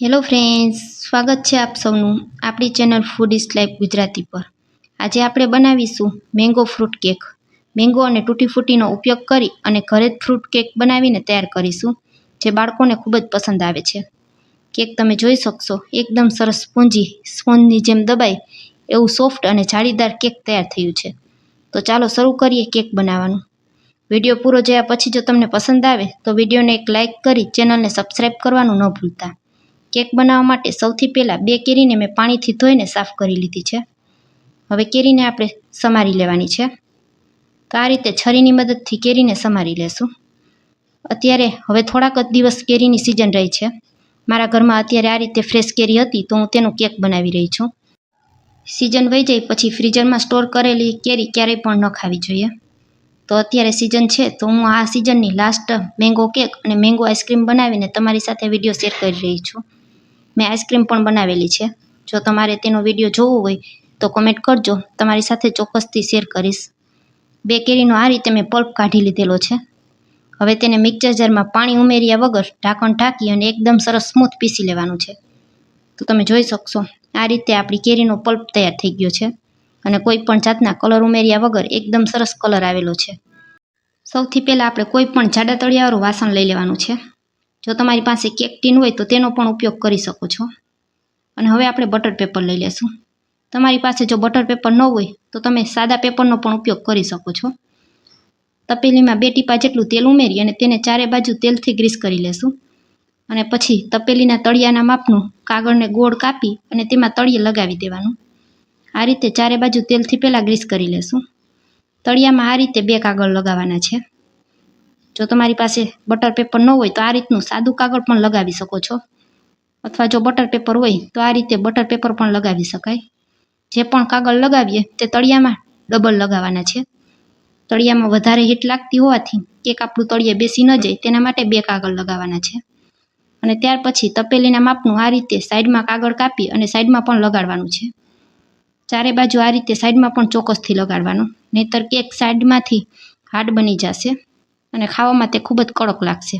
Hello friends, સ્વાગત છે આપ સૌનું આપણી channel food is life Gujarati પર. આજે આપણે બનાવીશું મેંગો ફ્રૂટ કેક મેંગો અને તૂટી ફૂટીનો ઉપયોગ કરી અને ઘરે જ ફ્રૂટ કેક બનાવીને તૈયાર કરીશું, જે બાળકોને ખૂબ જ પસંદ આવે છે. કેક તમે જોઈ શકશો, એકદમ સરસ સ્પોન્જી, સ્પોન્જની જેમ દબાય એવું સોફ્ટ અને જાળીદાર કેક તૈયાર થયું છે. તો ચાલો શરૂ કરીએ કેક બનાવવાનું. વીડિયો પૂરો જોયા પછી જો તમને પસંદ આવે તો વિડીયોને એક લાઇક કરી ચેનલને સબસ્ક્રાઈબ કરવાનું ન ભૂલતા. કેક બનાવવા માટે સૌથી પહેલાં બે કેરીને મેં પાણીથી ધોઈને સાફ કરી લીધી છે. હવે કેરીને આપણે સમારી લેવાની છે. તો આ રીતે છરીની મદદથી કેરીને સમારી લેશું. અત્યારે હવે થોડાક જ દિવસ કેરીની સિઝન રહી છે. મારા ઘરમાં અત્યારે આ રીતે ફ્રેશ કેરી હતી તો હું તેનું કેક બનાવી રહી છું. સિઝન વહી જાય પછી ફ્રીઝરમાં સ્ટોર કરેલી કેરી ક્યારેય પણ ન ખાવી જોઈએ. તો અત્યારે સિઝન છે તો હું આ સિઝનની લાસ્ટ મેંગો કેક અને મેંગો આઈસ્ક્રીમ બનાવીને તમારી સાથે વીડિયો શેર કરી રહી છું. મેં આઈસ્ક્રીમ પણ બનાવેલી છે. જો તમારે તેનો વીડિયો જોવો હોય તો કમેન્ટ કરજો. તમારી સાથે ચોક્કસથી શેર કરીશ. બે કેરીનો આ રીતે મેં પલ્પ કાઢી લીધેલો છે. હવે તેને મિક્સર જારમાં પાણી ઉમેર્યા વગર ઢાંકણ ઢાંકી અને એકદમ સરસ સ્મૂથ પીસી લેવાનું છે. તો તમે જોઈ શકશો, આ રીતે આપણી કેરીનો પલ્પ તૈયાર થઈ ગયો છે અને કોઈ પણ જાતના કલર ઉમેર્યા વગર એકદમ સરસ કલર આવેલો છે. સૌથી પહેલાં આપણે કોઈ પણ જાડા તળિયાવાળું વાસણ લઈ લેવાનું છે. જો તમારી પાસે કેકટીન હોય તો તેનો પણ ઉપયોગ કરી શકો છો. અને હવે આપણે બટર પેપર લઈ લેશું. તમારી પાસે જો બટર પેપર ન હોય તો તમે સાદા પેપરનો પણ ઉપયોગ કરી શકો છો. તપેલીમાં બે ટીપા જેટલું તેલ ઉમેરી અને તેને ચારે બાજુ તેલથી ગ્રીસ કરી લેશું. અને પછી તપેલીના તળિયાના માપનું કાગળને ગોળ કાપી અને તેમાં તળિયે લગાવી દેવાનું. આ રીતે ચારે બાજુ તેલથી પહેલાં ગ્રીસ કરી લેશું. તળિયામાં આ રીતે બે કાગળ લગાવવાના છે. જો તમારી પાસે બટર પેપર ન હોય તો આ રીતનું સાદું કાગળ પણ લગાવી શકો છો. અથવા જો બટર પેપર હોય તો આ રીતે બટર પેપર પણ લગાવી શકાય. જે પણ કાગળ લગાવીએ તે તળિયામાં ડબલ લગાવવાના છે. તળિયામાં વધારે હીટ લાગતી હોવાથી કેક આપણું તળિયે બેસી ન જાય તેના માટે બે કાગળ લગાવવાના છે. અને ત્યાર પછી તપેલીના માપનું આ રીતે સાઈડમાં કાગળ કાપી અને સાઈડમાં પણ લગાડવાનું છે. ચારે બાજુ આ રીતે સાઈડમાં પણ ચોક્કસથી લગાડવાનું. નહીતર કેક સાઈડમાંથી હાર્ડ બની જશે. અને ખાવામાં તે ખૂબ જ કડક લાગશે.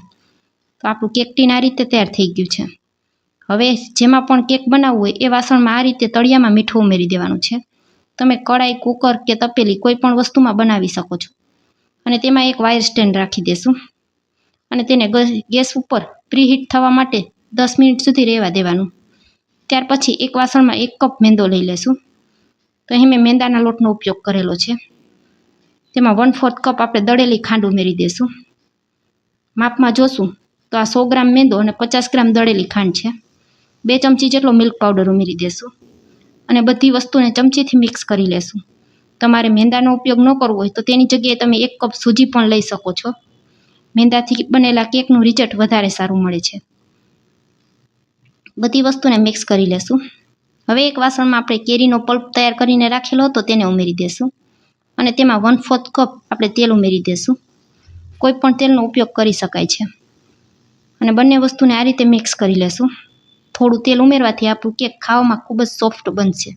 તો આપણું કેક ટીન આ રીતે તૈયાર થઈ ગયું છે. હવે જેમાં પણ કેક બનાવવું હોય એ વાસણમાં આ રીતે તળિયામાં મીઠું ઉમેરી દેવાનું છે. તમે કડાઈ કુકર કે તપેલી કોઈ પણ વસ્તુમાં બનાવી શકો છો. અને તેમાં એક વાયર સ્ટેન્ડ રાખી દેશું. અને તેને ગેસ ઉપર પ્રીહીટ થવા માટે દસ મિનિટ સુધી રહેવા દેવાનું. ત્યાર પછી એક વાસણમાં એક કપ મેંદો લઈ લેશું. તો અહીં મેં મેંદાના લોટનો ઉપયોગ કરેલો છે. તેમાં વન ફોર્થ કપ આપણે દળેલી ખાંડ ઉમેરી દઈશું માપમાં જોશું તો આ સો ગ્રામ મેંદો અને પચાસ ગ્રામ દળેલી ખાંડ છે. બે ચમચી જેટલો મિલ્ક પાવડર ઉમેરી દેશું અને બધી વસ્તુને ચમચીથી મિક્સ કરી લેશું. તમારે મેંદાનો ઉપયોગ ન કરવો હોય તો તેની જગ્યાએ તમે એક કપ સૂજી પણ લઈ શકો છો. મેંદાથી બનેલા કેકનું રિઝલ્ટ વધારે સારું મળે છે. બધી વસ્તુને મિક્સ કરી લેશું. હવે એક વાસણમાં આપણે કેરીનો પલ્પ તૈયાર કરીને રાખેલો હતો તેને ઉમેરી દેશું. અને તેમાં વન ફોર્થ કપ આપણે તેલ ઉમેરી દેશું. કોઈ પણ તેલનો ઉપયોગ કરી શકાય છે. અને બંને વસ્તુને આ રીતે મિક્સ કરી લેશું. થોડું તેલ ઉમેરવાથી આપણું કેક ખાવામાં ખૂબ જ સોફ્ટ બનશે.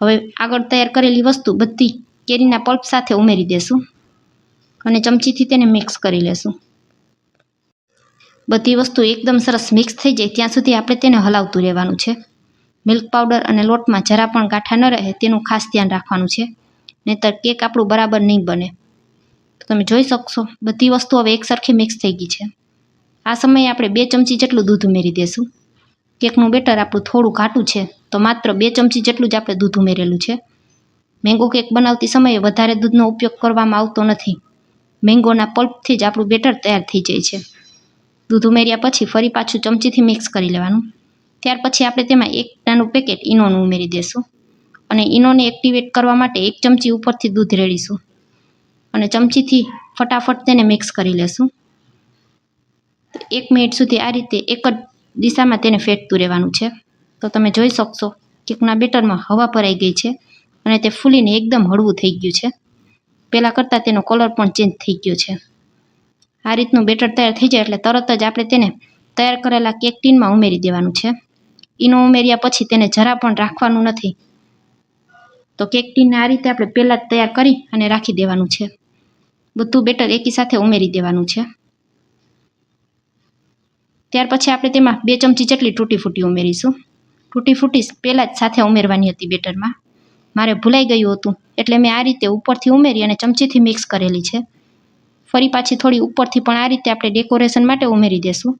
હવે આગળ તૈયાર કરેલી વસ્તુ બધી કેરીના પલ્પ સાથે ઉમેરી દેશું. અને ચમચીથી તેને મિક્સ કરી લેશું. બધી વસ્તુ એકદમ સરસ મિક્સ થઈ જાય ત્યાં સુધી આપણે તેને હલાવતું રહેવાનું છે. મિલ્ક પાવડર અને લોટમાં જરા પણ ગાંઠા ન રહે તેનું ખાસ ધ્યાન રાખવાનું છે. નહીંતર કેક આપણું બરાબર નહીં બને. તો તમે જોઈ શકશો, બધી વસ્તુ હવે એકસરખી મિક્સ થઈ ગઈ છે. આ સમયે આપણે બે ચમચી જેટલું દૂધ ઉમેરી દઈશું કેકનું બેટર આપણું થોડું ઘાટું છે, તો માત્ર બે ચમચી જેટલું જ આપણે દૂધ ઉમેરેલું છે. મેંગો કેક બનાવતી સમયે વધારે દૂધનો ઉપયોગ કરવામાં આવતો નથી. મેંગોના પલ્પથી જ આપણું બેટર તૈયાર થઈ જાય છે. દૂધ ઉમેર્યા પછી ફરી પાછું ચમચીથી મિક્સ કરી લેવાનું. ત્યાર પછી આપણે તેમાં એક નાનું પેકેટ ઈનોનું ઉમેરી દઈશું અને ઈનોને એક્ટિવેટ કરવા માટે એક ચમચી ઉપરથી દૂધ રેડીશું. અને ચમચીથી ફટાફટ તેને મિક્સ કરી લેશું. એક મિનિટ સુધી આ રીતે એક જ દિશામાં તેને ફેટતું રહેવાનું છે. તો તમે જોઈ શકશો કેકના બેટરમાં હવા ભરાઈ ગઈ છે અને તે ફૂલીને એકદમ હળવું થઈ ગયું છે. પહેલાં કરતાં તેનો કલર પણ ચેન્જ થઈ ગયો છે. આ રીતનું બેટર તૈયાર થઈ જાય એટલે તરત જ આપણે તેને તૈયાર કરેલા કેક ટીનમાં ઉમેરી દેવાનું છે. ઈનો ઉમેર્યા પછી તેને જરા પણ રાખવાનું નથી. તો કેક ટીનને આ રીતે આપણે પહેલાં જ તૈયાર કરી અને રાખી દેવાનું છે. બધું બેટર એકી સાથે ઉમેરી દેવાનું છે. ત્યાર પછી આપણે તેમાં બે ચમચી જેટલી તૂટી ફૂટી ઉમેરીશું. તૂટી ફૂટી પહેલાં જ સાથે ઉમેરવાની હતી બેટરમાં. મારે ભૂલાઈ ગયું હતું, એટલે મેં આ રીતે ઉપરથી ઉમેરી અને ચમચીથી મિક્સ કરેલી છે. ફરી પાછી થોડી ઉપરથી પણ આ રીતે આપણે ડેકોરેશન માટે ઉમેરી દેશું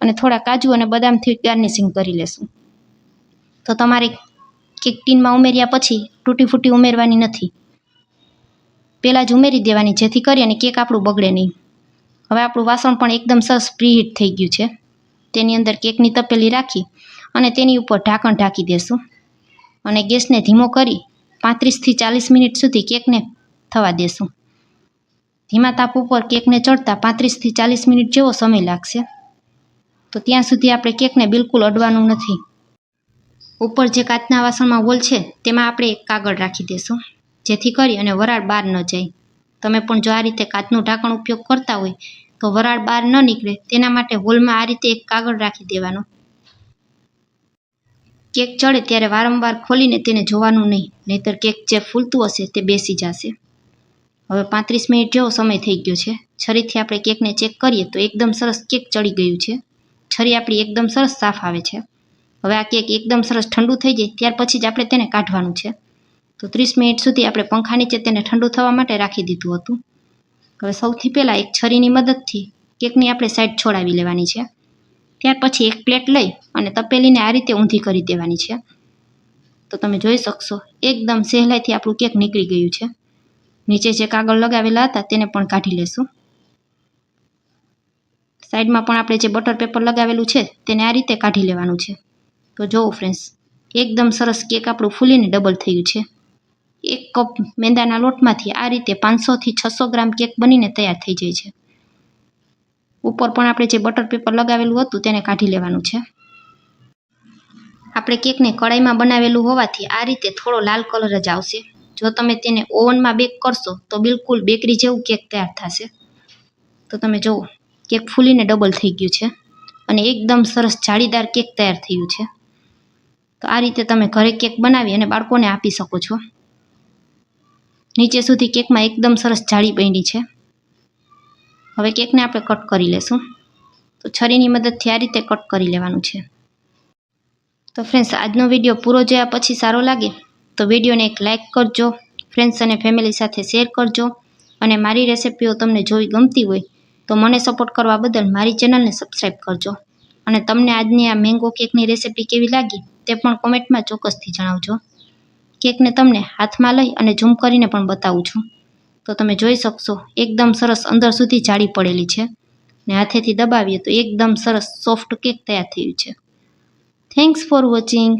અને થોડા કાજુ અને બદામથી ગાર્નિશિંગ કરી લેશું. તો તમારે કેક ટીનમાં ઉમેર્યા પછી તૂટી ફૂટી ઉમેરવાની નથી. પહેલાં જ ઉમેરી દેવાની, જેથી કરી અને કેક આપણું બગડે નહીં. હવે આપણું વાસણ પણ એકદમ સરસ પ્રીહીટ થઈ ગયું છે. તેની અંદર કેકની તપેલી રાખી અને તેની ઉપર ઢાંકણ ઢાંકી દેશું. અને ગેસને ધીમો કરી પાંત્રીસથી ચાલીસ મિનિટ સુધી કેકને થવા દેશું. ધીમા તાપ ઉપર કેકને ચડતા પાંત્રીસથી ચાલીસ મિનિટ જેવો સમય લાગશે. તો ત્યાં સુધી આપણે કેકને બિલકુલ અડવાનું નથી. ઉપર જે કાચના વાસણમાં હોલ છે, તેમાં આપણે એક કાગળ રાખી દેશું, જેથી કરી અને વરાળ બહાર ન જાય. તમે પણ જો આ રીતે કાચનું ઢાંકણ ઉપયોગ કરતા હોય, તો વરાળ બહાર ન નીકળે. તેના માટે હોલમાં આ રીતે એક કાગળ રાખી દેવાનો. કેક ચડે ત્યારે વારંવાર ખોલીને તેને જોવાનું નહીં, નહીંતર કેક જે ફૂલતું હશે તે બેસી જશે. હવે પાંત્રીસ મિનિટ જેવો સમય થઈ ગયો છે. છરીથી આપણે કેકને ચેક કરીએ તો એકદમ સરસ કેક ચડી ગયું છે. છરી આપણી એકદમ સરસ સાફ આવે છે. હવે આ કેક એકદમ સરસ ઠંડુ થઈ જાય, ત્યાર પછી જ આપણે તેને કાઢવાનું છે. તો ત્રીસ મિનિટ સુધી આપણે પંખા નીચે તેને ઠંડુ થવા માટે રાખી દીધું હતું. હવે સૌથી પહેલાં એક છરીની મદદથી કેકની આપણે સાઈડ છોડાવી લેવાની છે. ત્યાર પછી એક પ્લેટ લઈ અને તપેલીને આ રીતે ઊંધી કરી દેવાની છે. તો તમે જોઈ શકશો, એકદમ સહેલાઈથી આપણું કેક નીકળી ગયું છે. નીચે જે કાગળ લગાવેલા હતા તેને પણ કાઢી લેશું. સાઈડમાં પણ આપણે જે બટર પેપર લગાવેલું છે, તેને આ રીતે કાઢી લેવાનું છે. તો જુઓ ફ્રેન્ડ્સ એકદમ સરસ કેક આપણું ફૂલીને ડબલ થયું છે. એક કપ મેંદાના લોટમાંથી આ રીતે પાંચસોથી છસો ગ્રામ કેક બનીને તૈયાર થઈ જાય છે. ઉપર પણ આપણે જે બટર પેપર લગાવેલું હતું તેને કાઢી લેવાનું છે. આપણે કેકને કડાઈમાં બનાવેલું હોવાથી આ રીતે થોડો લાલ કલર જ આવશે. જો તમે તેને ઓવનમાં બેક કરશો તો બિલકુલ બેકરી જેવું કેક તૈયાર થશે. તો તમે જુઓ કેક ફૂલીને ડબલ થઈ ગયું છે. અને એકદમ સરસ જાળીદાર કેક તૈયાર થયું છે. તો આ રીતે તમે ઘરે કેક બનાવી અને બાળકોને આપી શકો છો. નીચે સુધી કેકમાં એકદમ સરસ જાળી બની છે. હવે કેકને આપણે કટ કરી લેશું. તો છરીની મદદથી આ રીતે કટ કરી લેવાનું છે. તો ફ્રેન્ડ્સ, આજનો વીડિયો પૂરો જોયા પછી સારો લાગે તો વિડીયોને એક લાઇક કરજો, ફ્રેન્ડ્સ અને ફેમિલી સાથે શેર કરજો અને મારી રેસિપીઓ તમને જોવી ગમતી હોય તો મને સપોર્ટ કરવા બદલ મારી ચેનલને સબસ્ક્રાઈબ કરજો. અને તમને આજની આ મેંગો કેકની રેસિપી કેવી લાગી તે પણ કોમેન્ટમાં ચોક્કસથી જણાવજો. કેકને તમને હાથમાં લઈ અને ઝૂમ કરીને પણ બતાવું છું. તો તમે જોઈ શકશો, એકદમ સરસ અંદર સુધી જાળી પડેલી છે ને હાથેથી દબાવીએ તો એકદમ સરસ સોફ્ટ કેક તૈયાર થયું છે. Thanks for watching